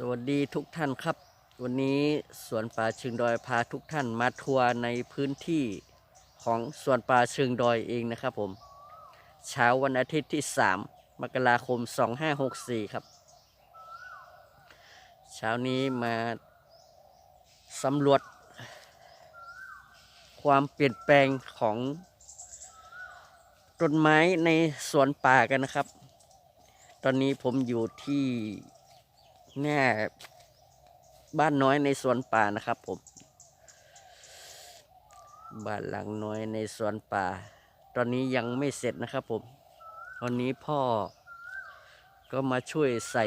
สวัสดีทุกท่านครับ วันนี้สวนป่าเชิงดอยพาทุกท่านมาทัวร์ในพื้นที่ของสวนป่าเชิงดอยเองนะครับผม เช้าวันอาทิตย์ที่ 3 มกราคม 2564 ครับ เช้านี้มาสำรวจ ความเปลี่ยนแปลงของต้นไม้ในสวนป่ากันนะครับ ตอนนี้ผมอยู่ที่ แน่บ้านน้อยในสวนป่านะครับผม บ้านหลังน้อยในสวนป่า ตอนนี้ยังไม่เสร็จนะครับผม ตอนนี้พ่อ ก็มาช่วยใส่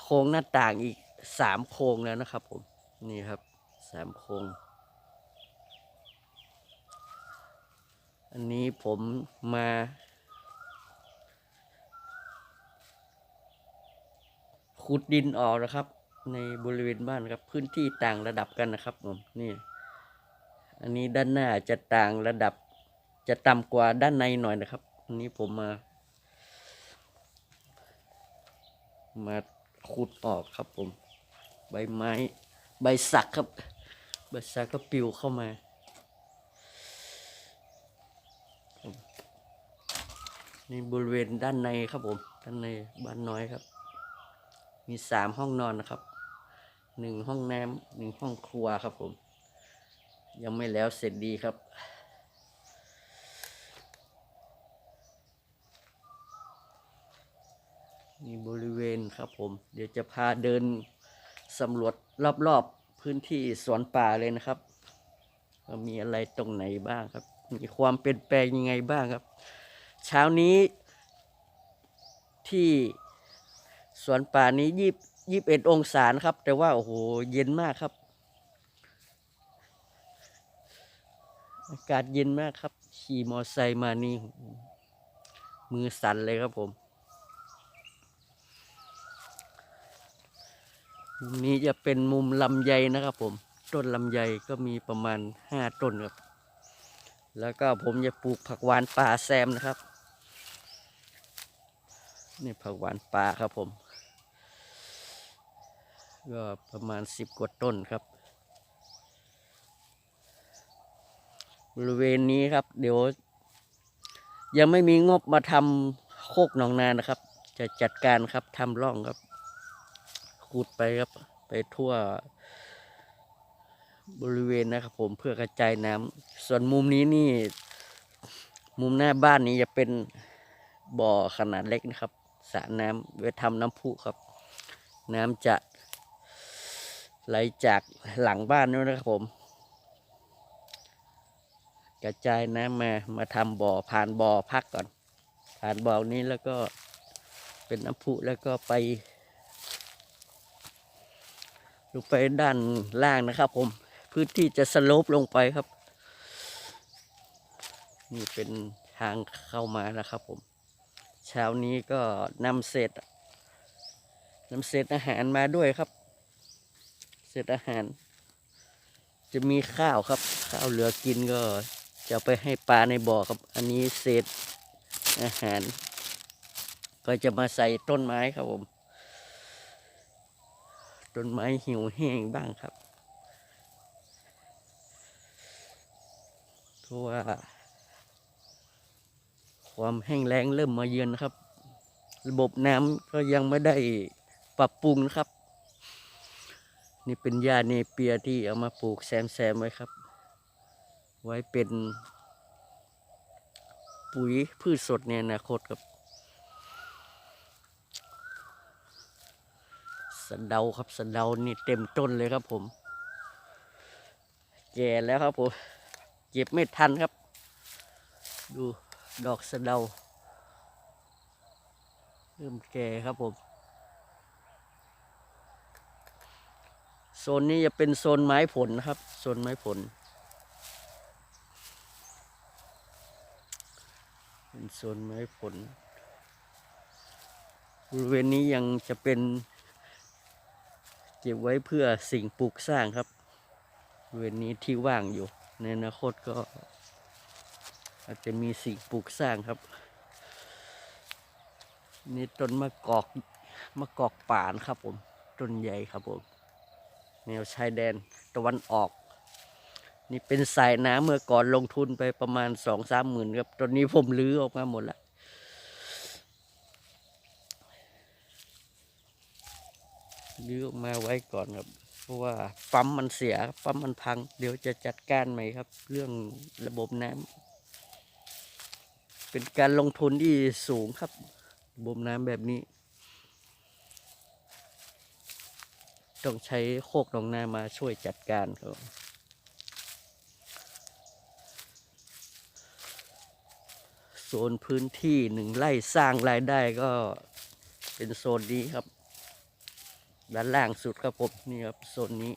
โครงหน้าต่างอีกสามโครงแล้วนะครับผม นี่ครับสามโครง อันนี้ผมมา ขุดดินออกนะครับ ในบริเวณบ้านครับ พื้นที่ต่างระดับกันนะครับผมนี่อันนี้ด้านหน้าจะต่างระดับ จะต่ำกว่าด้านในหน่อยนะครับอันนี้ผมมา มาขุดออกครับผม ใบไม้ ใบสักครับ ใบสักก็ปิวเข้ามาครับนี่บริเวณด้านในครับผม ด้านในบ้านน้อยครับ มีสามห้องนอนนะครับหนึ่งห้องน้ำหนึ่งห้องครัวครับผม ยังไม่แล้วเสร็จดีครับ นี่บริเวณครับผม เดี๋ยวจะพาเดินสำรวจรอบๆพื้นที่สวนป่าเลยนะครับว่ามีอะไรตรงไหนบ้างครับ มีความเปลี่ยนแปลงยังไงบ้างครับ เช้านี้ที่ สวนป่านี้ยี่ยี่สิบเอ็ดองศาครับ แต่ว่า โอ้โห เย็นมากครับ อากาศเย็นมากครับ ขี่มอไซค์มานี่ มือสั่นเลยครับผมมุมนี้จะเป็นมุมลำไยนะครับผม ต้นลำไยก็มีประมาณห้าต้นครับ แล้วก็ผมจะปลูกผักหวานป่าแซมนะครับ นี่ผักหวานป่าครับผม ก็ประมาณสิบกว่าต้นครับ บริเวณนี้ครับ เดี๋ยว ยังไม่มีงบมาทำโคกหนองนานะครับ จะจัดการครับทำร่องครับขุดไปครับ ไปทั่วบริเวณนะครับ ผมเพื่อกระจายน้ำส่วนมุมนี้นี่ มุมหน้าบ้านนี้จะเป็นบ่อขนาดเล็กนะครับสระน้ำไว้ทำน้ำพุครับ น้ำจะ ไหลจากหลังบ้านนู้นนะครับผม กระจายน้ำมามาทำบ่อผ่านบ่อพักก่อน ผ่านบ่อนี้แล้วก็เป็นน้ำพุแล้วก็ไปลงไปด้านล่างนะครับ ผมพื้นที่จะสโลปลงไปครับ นี่เป็นทางเข้ามานะครับผม เช้านี้ก็นำเศษนำเศษอาหารมาด้วยครับ เศษอาหาร จะมีข้าวครับ ข้าวเหลือกินก็จะไปให้ปลาในบ่อครับ อันนี้เศษอาหาร ก็จะมาใส่ต้นไม้ครับผม ต้นไม้หิวแห้งบ้างครับเพราะว่า ความแห้งแล้งเริ่มมาเยือนนะครับ ระบบน้ำก็ยังไม่ได้ปรับปรุงนะครับ นี่เป็นหญ้าเนเปียที่เอามาปลูกแซมแซมๆไว้ครับ ไว้เป็น ปุ๋ยพืชสดในอนาคตครับสะเดาครับสะเดานี่เต็มต้นเลยครับผม แก่แล้วครับผม เก็บไม่ทันครับ ดูดอกสะเดาเริ่มแก่ครับผม โซนนี้จะเป็นโซนไม้ผลนะครับ โซนไม้ผล เป็นโซนไม้ผล บริเวณนี้ยังจะเป็นเก็บไว้เพื่อสิ่งปลูกสร้างครับบริเวณนี้ที่ว่างอยู่ ในอนาคตก็ อาจจะมีสิ่งปลูกสร้างครับ นี่ต้นมะกอกมะกอกป่านครับผม ต้นใหญ่ครับผม แนวชายแดนตะวันออก นี่เป็นสายน้ำเมื่อก่อนลงทุนไปประมาณสองสามหมื่นครับ ตอนนี้ผมลื้อออกมาหมดละลื้อออกมาไว้ก่อนครับ เพราะว่าปั๊มมันเสียครับปั๊มมันพัง เดี๋ยวจะจัดการใหม่ครับ เรื่องระบบน้ำเป็นการลงทุนที่สูงครับระบบน้ำแบบนี้ ต้องใช้โคกหนองนามาช่วยจัดการครับโซนพื้นที่หนึ่งไร่สร้างรายได้ก็เป็นโซนนี้ครับ ด้านล่างสุดครับผมนี่ครับโซนนี้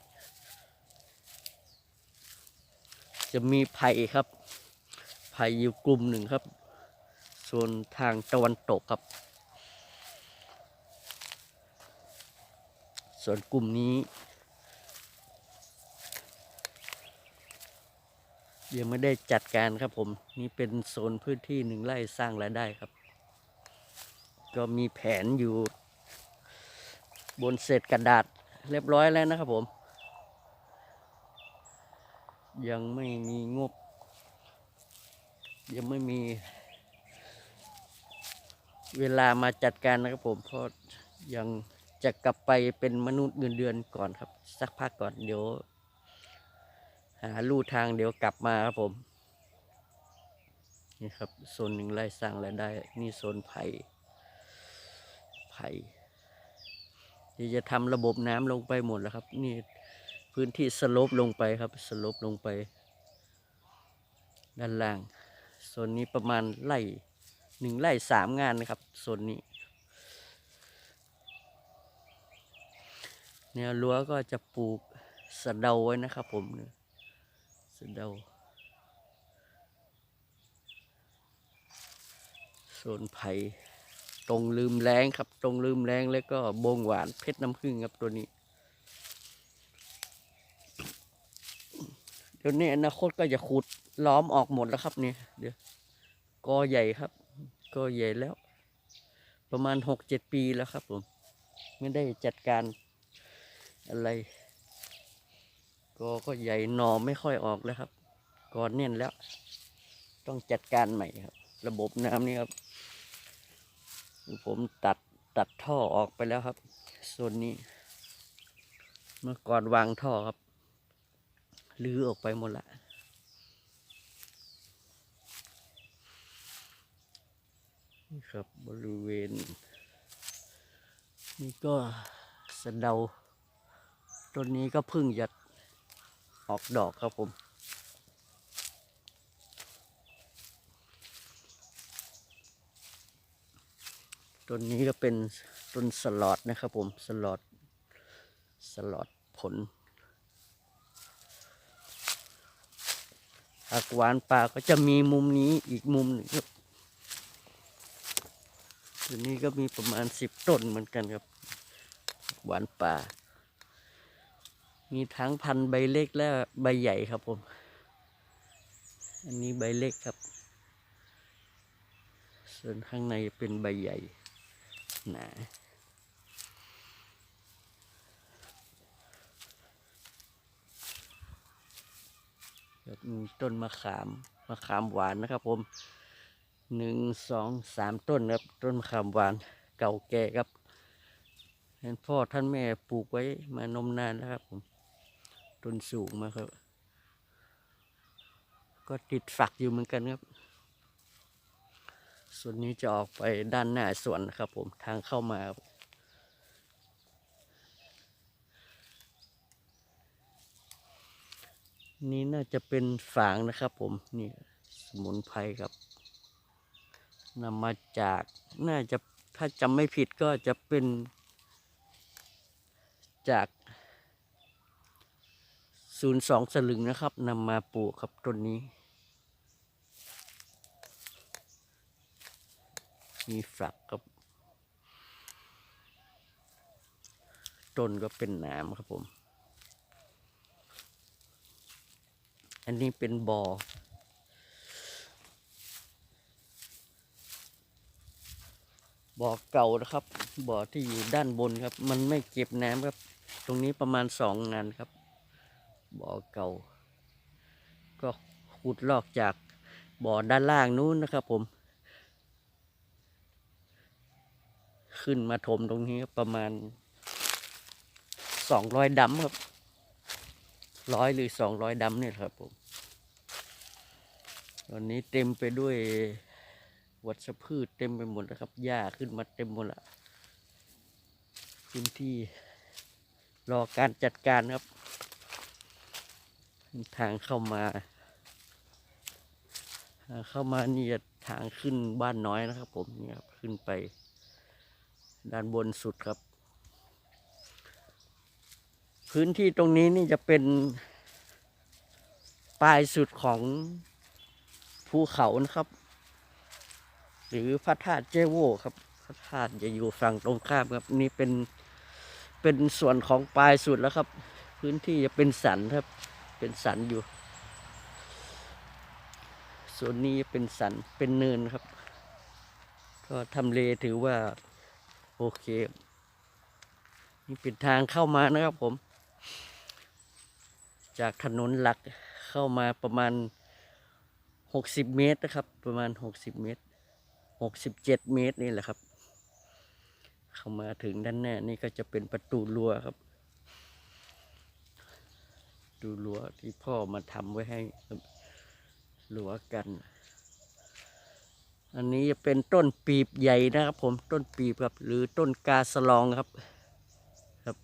จะมีไผ่ครับ ไผ่อยู่กลุ่มหนึ่งครับโซนทางตะวันตกครับ ส่วนกลุ่มนี้ยังไม่ได้จัดการครับผม นี่เป็นโซนพื้นที่หนึ่งไร่สร้างรายได้ครับ ก็มีแผนอยู่ บนเศษกระดาษเรียบร้อยแล้วนะครับผม ยังไม่มีงบ ยังไม่มี เวลามาจัดการนะครับผม เพราะยัง จะกลับไปเป็นมนุษย์เงินเดือนก่อนครับ สักพักก่อนเดี๋ยว หาลู่ทางเดี๋ยวกลับมาครับผมนี่ครับโซนหนึ่งไร่สร้างรายได้ นี่โซนไผ่ไผ่ที่จะทำระบบน้ำลงไปหมดแล้วครับ นี่พื้นที่สลปลงไปครับ สลปลงไป ด้านล่างโซนนี้ประมาณไร่หนึ่งไร่สามงานนะครับโซนนี้ แนวรั้วก็จะปลูกสะเดาไว้นะครับผมเนี่ยสะเดาโซนไผ่ตรงลืมแรงครับ ตรงลืมแรงแล้วก็บงหวานเพชรน้ำผึ้งครับตัวนี้ เดี๋ยวนี้อนาคตก็จะขุดล้อมออกหมดแล้วครับเนี่ยเดี๋ยวกอใหญ่ครับกอใหญ่แล้ว ประมาณหกเจ็ดปีแล้วครับผม ไม่ได้จัดการ อะไรกอก็ใหญ่หนอไม่ค่อยออกแล้วครับกอแน่นแล้ว ต้องจัดการใหม่ครับ ระบบน้ำนี่ครับ ผมตัดตัดท่อออกไปแล้วครับส่วนนี้ เมื่อก่อนวางท่อครับลื้อออกไปหมดละนี่ครับบริเวณ นี่ก็สะเดา ต้นนี้ก็เพึ่งจะออกดอกครับผม ต้นนี้ก็เป็นต้นสลอดนะครับผม สลอด สลอดผลผักหวานป่าก็จะมีมุมนี้อีกมุมหนึ่งครับตัวนี้ก็มีประมาณสิบต้นเหมือนกันครับ หวานป่า มีทั้งพันใบเล็กและใบใหญ่ครับผม อันนี้ใบเล็กครับ ส่วนข้างในเป็นใบใหญ่หนาครับมีต้นมะขามมะขามหวานนะครับผมหนึ่งสองสามต้นครับ ต้นมะขามหวานเก่าแก่ครับเห็นพ่อท่านแม่ปลูกไว้มานมนานแล้วครับผม ต้นสูงมากครับ ก็ติดฝักอยู่เหมือนกันครับ ส่วนนี้จะออกไปด้านหน้าสวนครับ ผมทางเข้ามาครับนี่น่าจะเป็นฝางนะครับ ผมนี่สมุนไพรครับนำมาจากน่าจะถ้าจำไม่ผิดก็จะเป็นจาก ศูนย์สองสลึงนะครับนำมาปลูกครับต้นนี้ มีฝักครับต้นก็เป็นหนามครับผม อันนี้เป็นบอ่อบ่อเก่านะครับ บ่อที่อยู่ด้านบนครับ มันไม่เก็บน้ำครับ ตรงนี้ประมาณสองงานครับ บ่อเก่า ก็ขุดลอกจากบ่อด้านล่างนู้นนะครับ ผม ขึ้นมาถมตรงนี้ประมาณสองร้อยดำครับร้อยหรือสองร้อยดำเนี่ยครับผมตอนนี้เต็มไปด้วยวัชพืชเต็มไปหมดแล้วครับ หญ้าขึ้นมาเต็มหมดละพื้นที่รอการจัดการครับ ทางเข้ามา เข้ามานี่จะทางขึ้นบ้านน้อยนะครับ ผมเนี่ยครับขึ้นไป ด้านบนสุดครับ พื้นที่ตรงนี้นี่จะเป็นปลายสุดของภูเขานะครับ หรือพระธาตุเจโวครับพระธาตุจะอยู่ฝั่งตรงข้ามครับ นี่เป็นเป็นส่วนของปลายสุดแล้วครับ พื้นที่จะเป็นสันครับ เป็นสันอยู่ ส่วนนี้เป็นสันเป็นเนินครับ ก็ทำเลถือว่า โอเค นี่เป็นทางเข้ามานะครับผม จากถนนหลักเข้ามาประมาณหกสิบเมตรนะครับ ประมาณหกสิบเมตรหกสิบเจ็ดเมตรนี่แหละครับ เข้ามาถึงด้านหน้านี่ก็จะเป็นประตูรั้วครับ ดูรั้วที่พ่อมาทำไว้ให้รั้วกัน อันนี้จะเป็นต้นปีบใหญ่นะครับผมต้นปีบครับ หรือต้นกาสลองครับครับ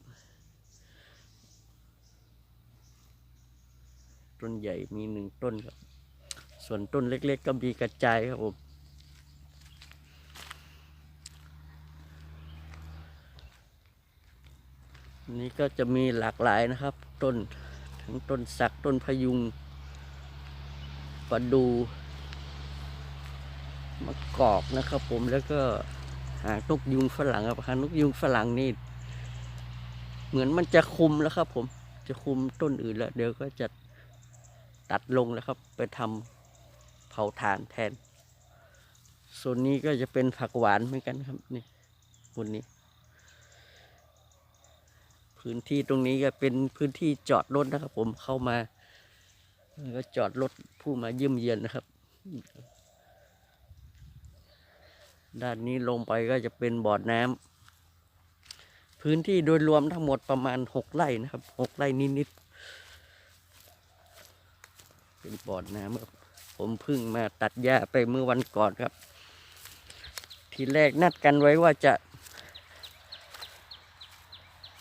ต้นใหญ่มีหนึ่งต้นครับ ส่วนต้นเล็ก ๆ ก็มีกระจายครับผมนนี้ก็จะมีหลากหลายนะครับ ต้น ทั้งต้นสักต้นพยุงประดูมะกอกนะครับผมแล้วก็หางนกยุงฝรั่งครับหางนกยุงฝรั่งนี่เหมือนมันจะคุมแล้วครับ ผมจะคุมต้นอื่นแล้วเดี๋ยวก็จะตัดลงแล้วครับ ไปทำเผาถ่านแทนส่วนนี้ก็จะเป็นผักหวานเหมือนกันครับนี่บนนี้ พื้นที่ตรงนี้ก็เป็นพื้นที่จอดรถนะครับ ผมเข้ามาแล้วก็จอดรถผู้มาเยี่ยมเยียนนะครับ ด้านนี้ลงไปก็จะเป็นบ่อน้ำพื้นที่โดยรวมทั้งหมดประมาณหกไร่นะครับหกไร่นิดๆเป็นบ่อน้ำครับผมเพิ่งมาตัดหญ้าไปเมื่อวันก่อนครับ ทีแรกนัดกันไว้ว่าจะ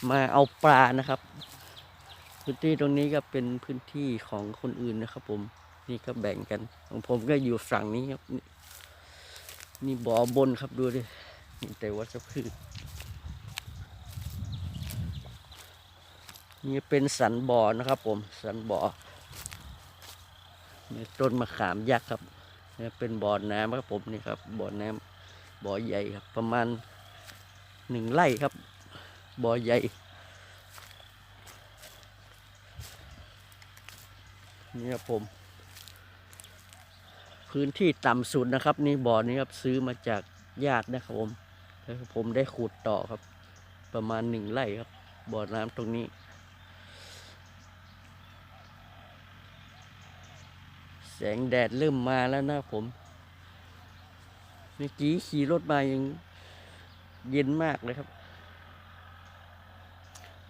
มาเอาปลานะครับ พื้นที่ตรงนี้ก็เป็นพื้นที่ของคนอื่นนะครับ ผมนี่ก็แบ่งกันของผมก็อยู่ฝั่งนี้ครับ นี่นี่บ่อบนครับดูดิมีแต่วัชพืชนี่เป็นสันบ่อนะครับ ผมสันบ่อนี่ต้นมะขามยักษ์ครับนี่เป็นบ่อน้ำครับผมนี่ครับบ่อน้ำบ่อใหญ่ครับ ประมาณหนึ่งไร่ครับ บ่อใหญ่นี่ครับผม พื้นที่ต่ำสุดนะครับ นี่บ่อนี้ครับซื้อมาจากญาตินะครับผมแล้วผมได้ขุดต่อครับ ประมาณหนึ่งไร่ครับ บ่อน้ำตรงนี้ แสงแดดเริ่มมาแล้วนะผมเมื่อกี้ขี่รถมายังเย็นมากเลยครับ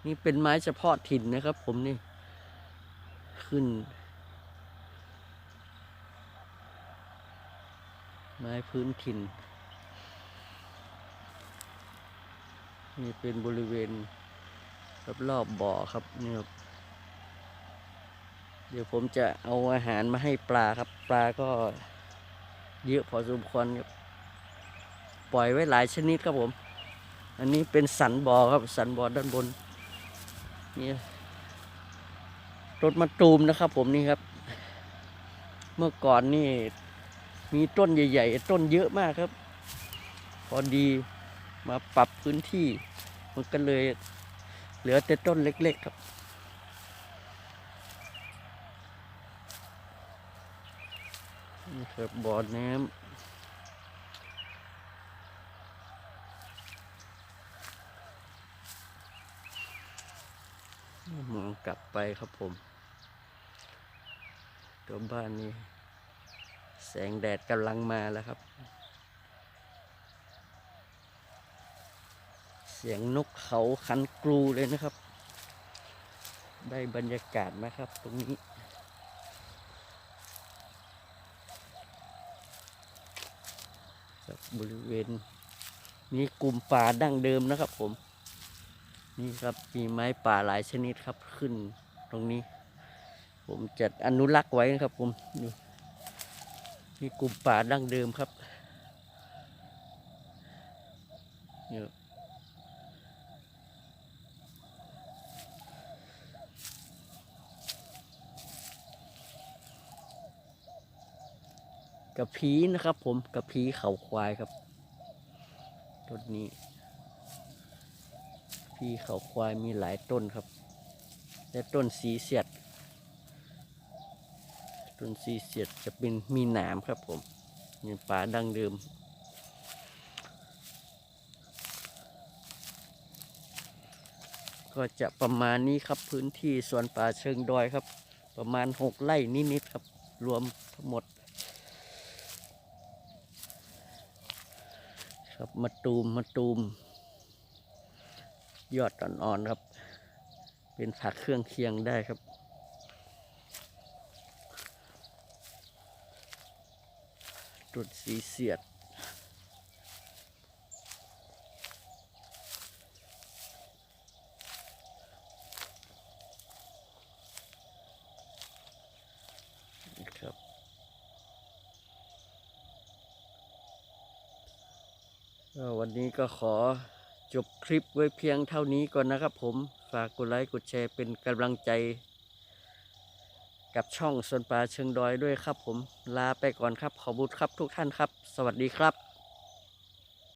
นี่เป็นไม้เฉพาะถิ่นนะครับ ผมนี่ ขึ้น ไม้พื้นถิ่น นี่เป็นบริเวณรอบๆบ่อครับนี่ครับ เดี๋ยวผมจะเอาอาหารมาให้ปลาครับ ปลาก็เยอะพอสมควรครับ ปล่อยไว้หลายชนิดครับผม อันนี้เป็นสันบ่อครับ สันบ่อด้านบน นี่รถมะตูมนะครับผมนี่ครับ เมื่อก่อนนี่ มีต้นใหญ่ ๆ ต้นเยอะมากครับ พอดีมาปรับพื้นที่ มันก็เลย เหลือแต่ต้นเล็ก ๆ ครับนี่ครับบ่อน้ำ มองกลับไปครับผม ตัวบ้านนี้ แสงแดดกำลังมาแล้วครับ เสียงนกเขาคันกรูเลยนะครับ ได้บรรยากาศนะครับตรงนี้บบริเวณนี้กลุ่มป่าดั้งเดิมนะครับผม นี่ครับมีไม้ป่าหลายชนิดครับขึ้นตรงนี้ ผมจัดอนุรักษ์ไว้นะครับผมนี่นี่กลุ่มป่าดั้งเดิมครับเนี่กระพีนะครับผมกระพีเขาควายครับต้นนี้ พี่เขาควายมีหลายต้นครับ และต้นสีเสียด ต้นสีเสียดจะเป็นมีหนามครับผมนี่ป่าดังเดิมก็จะประมาณนี้ครับพื้นที่สวนป่าเชิงดอยครับ ประมาณหกไร่นิดๆครับ รวมทั้งหมด ครับมาตูมมาตูม ยอดอ่อนๆครับ เป็นผักเครื่องเคียงได้ครับตุดสีเสียด ครับวันนี้ก็ขอ จบคลิปไว้เพียงเท่านี้ก่อนนะครับผม ฝากกดไลค์กดแชร์เป็นกำลังใจ กับช่องสวนปลาเชิงดอยด้วยครับผม ลาไปก่อนครับ ขอบคุณครับทุกท่านครับ สวัสดีครับ